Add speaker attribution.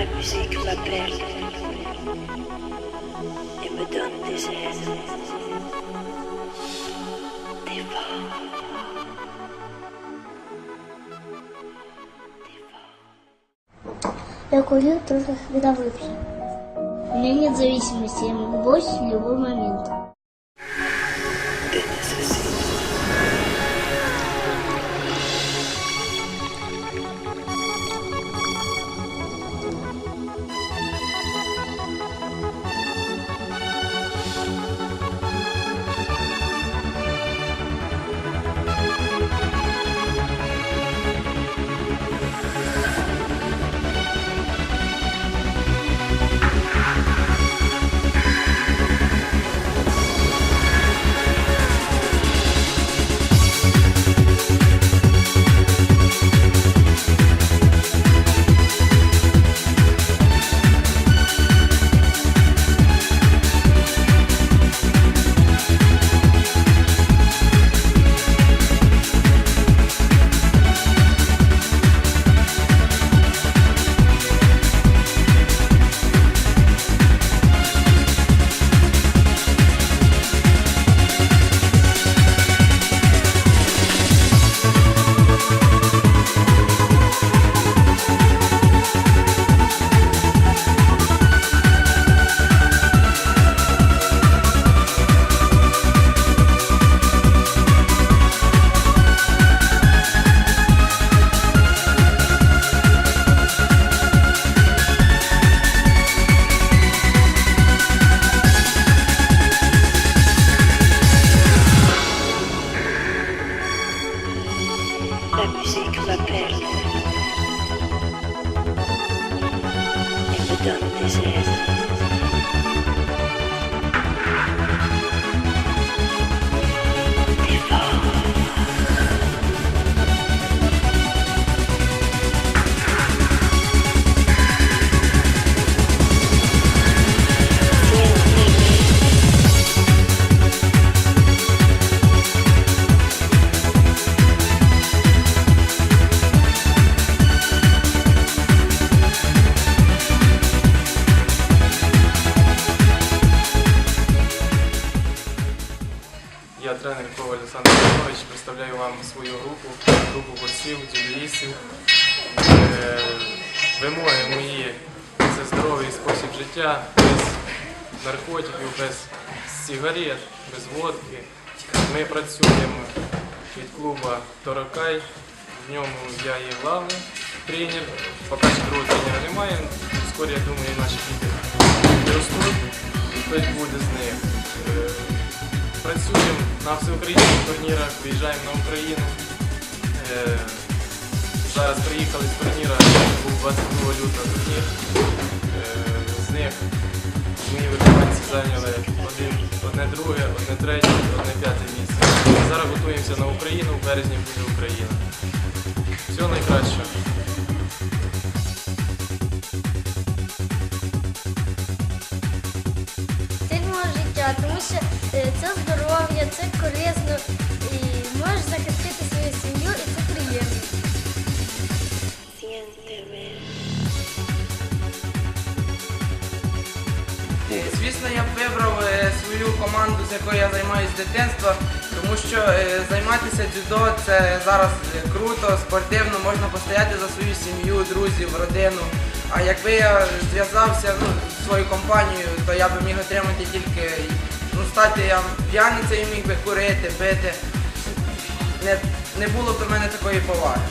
Speaker 1: La musique m'appelle et me donne des ailes. Des vents.
Speaker 2: Я курю только когда выпью. У меня нет зависимости, я могу бросить в любой момент.
Speaker 1: Des nécessités. La musique m'appelle et me donne des ailes.
Speaker 3: Я тренер Коваль Олександр Петрович, представляю вам свою групу, групу борців, дюлеїстів. Е, Вимоги мої це здоровий спосіб життя, без наркотиків, без сигарет, без водки. Ми працюємо від клубу Торокай. В ньому я є главний тренер. Поки що другого тренера немає. Вскоре, я думаю, наші діти підростуть і хтось буде з них. Працюємо на всеукраїнських турнірах, виїжджаємо на Україну. Е, Зараз приїхали з турніра, був 22 лютого турнір. Е, З них мої виконавці зайняли один, одне друге, одне третє, одне п'яте місце. Зараз готуємося на Україну, в березні буде Україна. Всього найкращого.
Speaker 2: Тому що е, це здоров'я, це корисно. І можеш захистити свою сім'ю, і це
Speaker 4: Звісно, я б вибрав е, свою команду, з якою я займаюся з дитинства, тому що е, займатися дзюдо це зараз е, круто, спортивно, можна постояти за свою сім'ю, друзів, родину. А якби я зв'язався ну, з своєю компанією, то я би міг отримати тільки ну, стати я п'яницею, міг би курити, пити. Не, не було б до мене такої поваги.